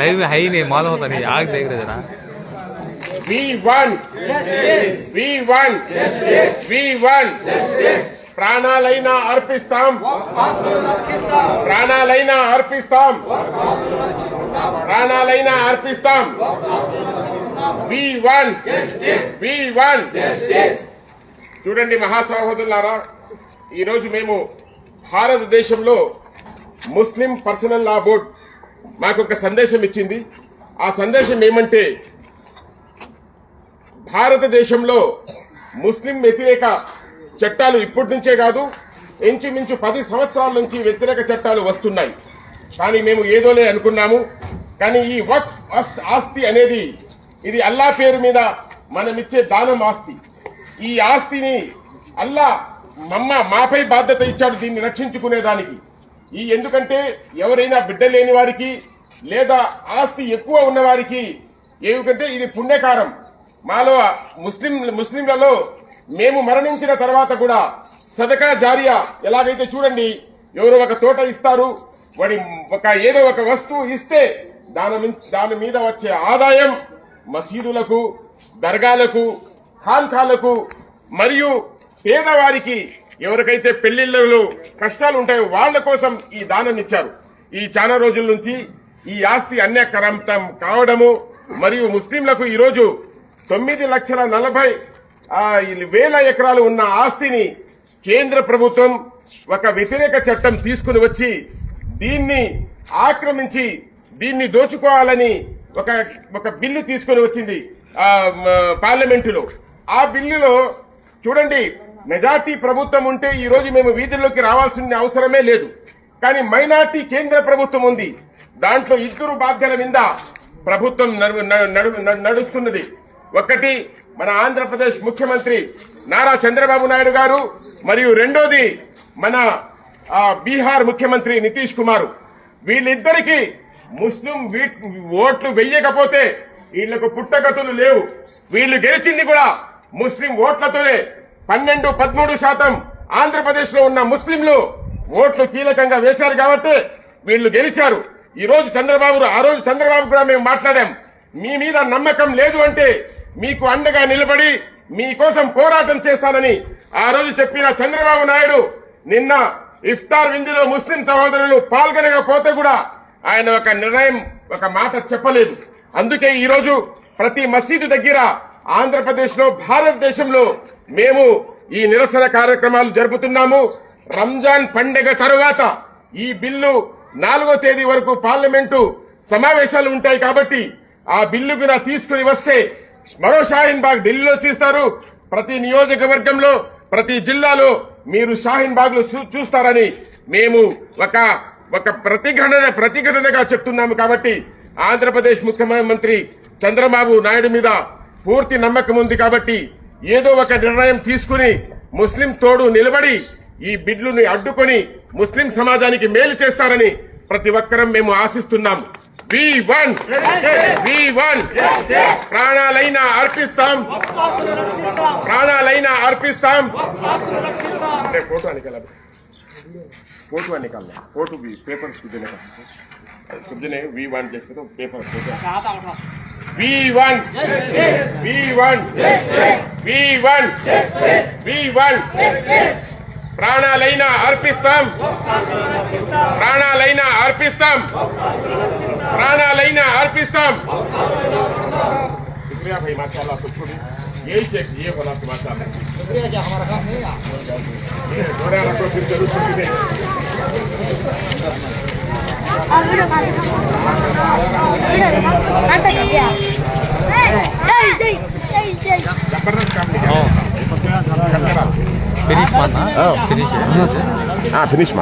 Live high నే మాల హోతా నే ఆగ దేఖ రే we won we won we won ప్రాణాలైనా అర్పిస్తాం. ప్రాణాలైనా అర్పిస్తాం. ప్రాణాలైనా అర్పిస్తాం. వి వన్ వి వన్ చూడండి మహాసహోదరులారా ఈరోజు మేము భారతదేశంలో ముస్లిం పర్సనల్ లా బోర్డ్ మాకు ఒక సందేశం ఇచ్చింది. ఆ సందేశం ఏమంటే భారతదేశంలో ముస్లిం వ్యతిరేక చట్టాలు ఇప్పటి నుంచే కాదు ఇంచుమించు పది సంవత్సరాల నుంచి వ్యతిరేక చట్టాలు వస్తున్నాయి. కానీ మేము ఏదోలే అనుకున్నాము. కానీ ఈ వక్ఫ్ ఆస్తి అనేది ఇది అల్లా పేరు మీద మనమిచ్చే దానం ఆస్తి. ఈ ఆస్తిని అల్లా మమ్మ మాపై బాధ్యత ఇచ్చాడు దీన్ని రక్షించుకునేదానికి. ఈ ఎందుకంటే ఎవరైనా బిడ్డ లేని వారికి లేదా ఆస్తి ఎక్కువ ఉన్న వారికి ఏమిటంటే ఇది పుణ్యకారం. మాలో ముస్లిం ముస్లింలలో మేము మరణించిన తర్వాత కూడా సదకా జారియా ఎలాగైతే చూడండి ఎవరు ఒక తోట ఇస్తారు వాడి ఒక ఏదో ఒక వస్తువు ఇస్తే దాని దాని మీద వచ్చే ఆదాయం మసీదులకు దర్గాలకు ఖాన్ఖాలకు మరియు పేదవారికి ఎవరికైతే పెళ్ళిళ్ళలో కష్టాలు ఉంటాయో వాళ్ళ కోసం ఈ దానం ఇచ్చారు. ఈ చాలా రోజుల నుంచి ఈ ఆస్తి అన్యక్రాంతం కావడము మరియు ముస్లింలకు ఈరోజు తొమ్మిది లక్షల నలభై వేల ఎకరాలు ఉన్న ఆస్తిని కేంద్ర ప్రభుత్వం ఒక వ్యతిరేక చట్టం తీసుకుని వచ్చి దీన్ని ఆక్రమించి దీన్ని దోచుకోవాలని ఒక ఒక బిల్లు తీసుకొని వచ్చింది పార్లమెంటులో. ఆ బిల్లులో చూడండి మెజార్టీ ప్రభుత్వం ఉంటే ఈ రోజు మేము వీధుల్లోకి రావాల్సిన అవసరమే లేదు. కానీ మైనార్టీ కేంద్ర ప్రభుత్వం ఉంది. దాంట్లో ఇద్దరు బాధ్యతల మీద ప్రభుత్వం నడు- నడు- నడుస్తున్నది. ఒకటి మన ఆంధ్రప్రదేశ్ ముఖ్యమంత్రి నారా చంద్రబాబు నాయుడు గారు మరియు రెండోది మన బీహార్ ముఖ్యమంత్రి నితీష్ కుమార్. వీళ్ళిద్దరికీ ముస్లిం ఓట్లు వెయ్యకపోతే వీళ్ళకు పుట్టగతులు లేవు. వీళ్ళు గెలిచింది కూడా ముస్లిం ఓట్లతోనే పన్నెండు పదమూడు శాతం ఆంధ్రప్రదేశ్లో ఉన్న ముస్లింలు ఓట్లు కీలకంగా వేశారు కాబట్టి వీళ్ళు గెలిచారు. ఈ రోజు చంద్రబాబు ఆ రోజు చంద్రబాబు కూడా మేము మాట్లాడాం. మీ మీద నమ్మకం లేదు అంటే మీకు అండగా నిలబడి మీకోసం పోరాటం చేస్తానని ఆ రోజు చెప్పిన చంద్రబాబు నాయుడు నిన్న ఇఫ్తార్ విందులో ముస్లిం సహోదరులు పాల్గొనకపోతే కూడా ఆయన ఒక నిర్ణయం ఒక మాట చెప్పలేదు. అందుకే ఈ రోజు ప్రతి మసీదు దగ్గర ఆంధ్రప్రదేశ్లో భారతదేశంలో మేము ఈ నిరసన కార్యక్రమాలు జరుపుతున్నాము. రంజాన్ పండగ తరువాత ఈ బిల్లు నాలుగో తేదీ వరకు పార్లమెంటు సమావేశాలు ఉంటాయి కాబట్టి ఆ బిల్లు కూడా తీసుకుని వస్తే మరో షాహీన్ బాగ్ ఢిల్లీలో చూస్తారు. ప్రతి నియోజకవర్గంలో ప్రతి జిల్లాలో మీరు షాహీన్ బాగ్ చూస్తారని మేము ఒక ఒక ప్రతిఘటన ప్రతిఘటనగా చెప్తున్నాము కాబట్టి ఆంధ్రప్రదేశ్ ముఖ్యమంత్రి చంద్రబాబు నాయుడు మీద పూర్తి నమ్మకం ఉంది కాబట్టి ఏదో ఒక నిర్ణయం తీసుకుని ముస్లిం తోడు నిలబడి ఈ బిడ్లుని అడ్డుకొని ముస్లిం సమాజానికి మేలు చేస్తారని ప్రతి ఒక్కరం మేము ఆశిస్తున్నాం. ప్రాణాలైనా అర్పిస్తాం. ప్రాణాలైనా అర్పిస్తాం. ఫోటో అని అనికల ఫోటో అనికల ఫోటో పేపర్స్ కుదిన వి వన్ చేసుకుంటాం paper photo वन जैसे तो paper we won we won we won we won ప్రాణాలైనా అర్పిస్తాం ప్రాణాలైనా అర్పిస్తాం ప్రాణాలైనా అర్పిస్తాం शुक्रिया भाई माशाल्लाह सबको भी यही चेक ये बोला कि माशाल्लाह शुक्रिया जी हमारा काम नहीं है ये जोड़ा रखो फिर जरूर Finish, oh. finish, oh. ya. Ah, finish.